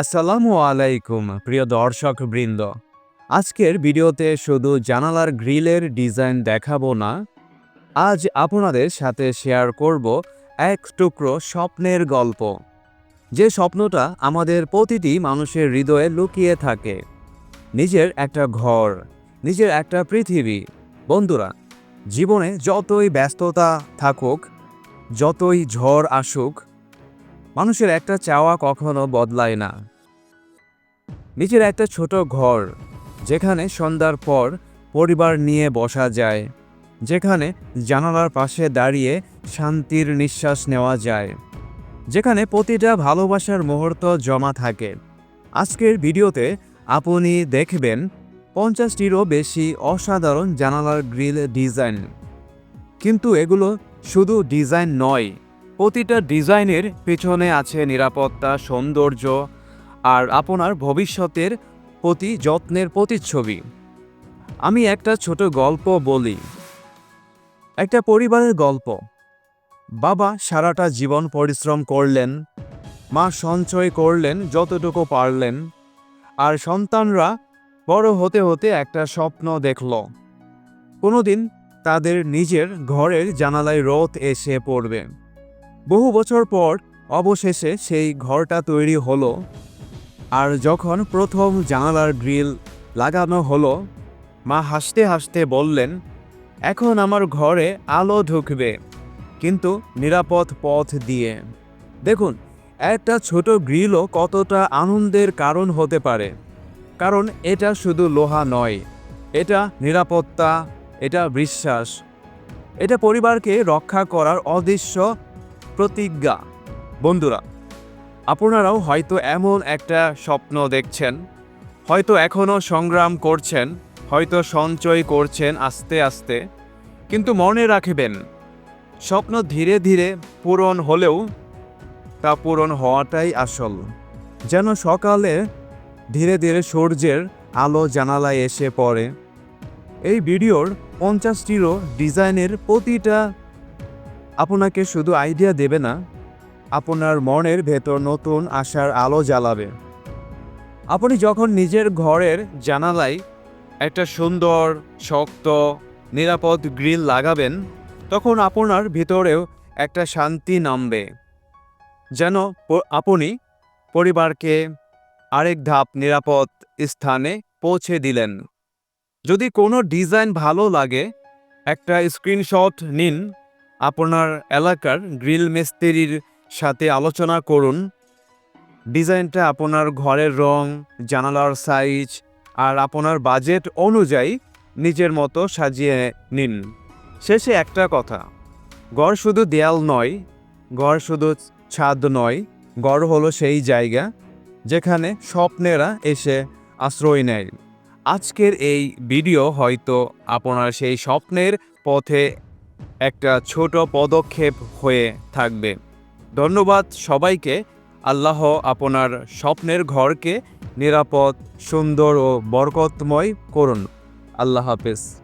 আসসালামু আলাইকুম, প্রিয় দর্শক বৃন্দ আজকের ভিডিওতে শুধু জানালার গ্রিলের ডিজাইন দেখাবো না, আজ আপনাদের সাথে শেয়ার করব এক টুকরো স্বপ্নের গল্প। যে স্বপ্নটা আমাদের প্রতিটি মানুষের হৃদয়ে লুকিয়ে থাকে। নিজের একটা ঘর, নিজের একটা পৃথিবী। বন্ধুরা, জীবনে যতই ব্যস্ততা থাকুক, যতই ঝড় আসুক মানুষের একটা চাওয়া কখনো বদলায় না। নিজের একটা ছোট ঘর, যেখানে সন্ধ্যার পর পরিবার নিয়ে বসা যায়, যেখানে জানালার পাশে দাঁড়িয়ে শান্তির নিঃশ্বাস নেওয়া যায়, যেখানে প্রতিটা ভালোবাসার মুহূর্ত জমা থাকে। আজকের ভিডিওতে আপনি দেখবেন পঞ্চাশটিরও বেশি অসাধারণ জানালার গ্রিল ডিজাইন। কিন্তু এগুলো শুধু ডিজাইন নয় প্রতিটা ডিজাইনের পেছনে আছে নিরাপত্তা, সৌন্দর্য আর আপনার ভবিষ্যতের প্রতি যত্নের প্রতিচ্ছবি। আমি একটা ছোট গল্প বলি। একটা পরিবারের গল্প। বাবা সারাটা জীবন পরিশ্রম করলেন, মা সঞ্চয় করলেন যতটুকু পারলেন আর সন্তানরা বড় হতে হতে একটা স্বপ্ন দেখল। কোনোদিন তাদের নিজের ঘরের জানালায় রথ এসে পড়বে। বহু বছর পর অবশেষে সেই ঘরটা তৈরি হলো। আর যখন প্রথম জানালার গ্রিল লাগানো হলো, মা হাসতে হাসতে বললেন, এখন আমার ঘরে আলো ঢুকবে, কিন্তু নিরাপদ পথ দিয়ে। দেখুন, একটা ছোট গ্রিলও কতটা আনন্দের কারণ হতে পারে। কারণ এটা শুধু লোহা নয়, এটা নিরাপত্তা, এটা বিশ্বাস। এটা পরিবারকে রক্ষা করার অদৃশ্য প্রতিজ্ঞা। বন্ধুরা, আপনারাও হয়তো এমন একটা স্বপ্ন দেখছেন, হয়তো এখনও সংগ্রাম করছেন, হয়তো সঞ্চয় করছেন আস্তে আস্তে, কিন্তু মনে রাখবেন, স্বপ্ন ধীরে ধীরে পূরণ হলেও তা পূরণ হওয়াটাই আসল। যেন সকালে ধীরে ধীরে সূর্যের আলো জানালায় এসে পড়ে। এই ভিডিওর পঞ্চাশটিরও ডিজাইনের প্রতিটা আপনাকে শুধু আইডিয়া দেবে না, আপনার মনের ভেতর নতুন আশার আলো জ্বালাবে। আপনি যখন নিজের ঘরের জানালায় একটা সুন্দর, শক্ত, নিরাপদ গ্রিল লাগাবেন, তখন আপনার ভিতরেও একটা শান্তি নামবে। যেন আপনি পরিবারকে আরেক ধাপ নিরাপদ স্থানে পৌঁছে দিলেন। যদি কোনো ডিজাইন ভালো লাগে, একটা স্ক্রিনশট নিন। আপনার এলাকার গ্রিল মিস্ত্রির সাথে আলোচনা করুন। ডিজাইনটা আপনার ঘরের রং, জানালার সাইজ আর আপনার বাজেট অনুযায়ী নিজের মতো সাজিয়ে নিন। শেষে একটা কথা, ঘর শুধু দেয়াল নয়, ঘর শুধু ছাদ নয়, ঘর হলো সেই জায়গা যেখানে স্বপ্নেরা এসে আশ্রয় নেয়। আজকের এই ভিডিও হয়তো আপনার সেই স্বপ্নের পথে একটা ছোট পদক্ষেপ হয়ে থাকবে। ধন্যবাদ সবাইকে। আল্লাহ আপনার স্বপ্নের ঘরকে নিরাপদ, সুন্দর ও বরকতময় করুন। আল্লাহ হাফেজ।